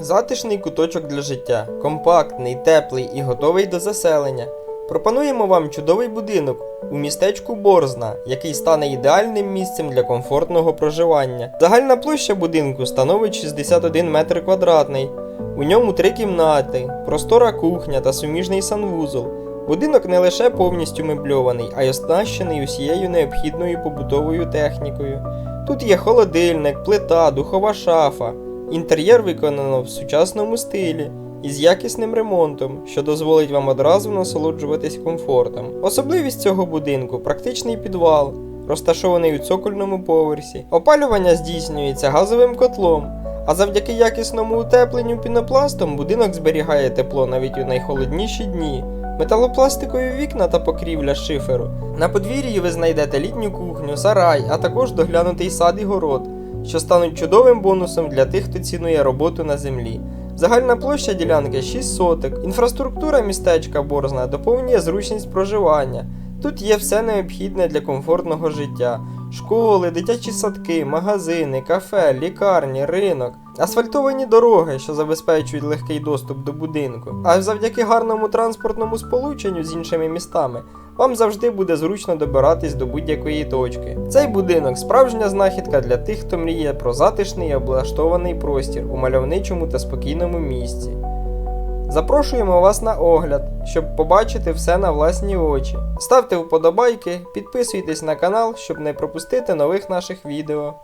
Затишний куточок для життя, компактний, теплий і готовий до заселення. Пропонуємо вам чудовий будинок у містечку Борзна, який стане ідеальним місцем для комфортного проживання. Загальна площа будинку становить 61 метр квадратний. У ньому три кімнати, простора кухня та суміжний санвузол. Будинок не лише повністю мебльований, а й оснащений усією необхідною побутовою технікою. Тут є холодильник, плита, духова шафа. Інтер'єр виконано в сучасному стилі із якісним ремонтом, що дозволить вам одразу насолоджуватись комфортом. Особливість цього будинку практичний підвал, розташований у цокольному поверсі. Опалювання здійснюється газовим котлом, а завдяки якісному утепленню пінопластом будинок зберігає тепло навіть у найхолодніші дні. Металопластикові вікна та покрівля шиферу. На подвір'ї ви знайдете літню кухню, сарай, а також доглянутий сад і город, що стануть чудовим бонусом для тих, хто цінує роботу на землі. Загальна площа ділянки 6 соток. Інфраструктура містечка Борзна доповнює зручність проживання. Тут є все необхідне для комфортного життя: школи, дитячі садки, магазини, кафе, лікарні, ринок, асфальтовані дороги, що забезпечують легкий доступ до будинку. А завдяки гарному транспортному сполученню з іншими містами вам завжди буде зручно добиратись до будь-якої точки. Цей будинок справжня знахідка для тих, хто мріє про затишний і облаштований простір у мальовничому та спокійному місці. Запрошуємо вас на огляд, щоб побачити все на власні очі. Ставте вподобайки, підписуйтесь на канал, щоб не пропустити нових наших відео.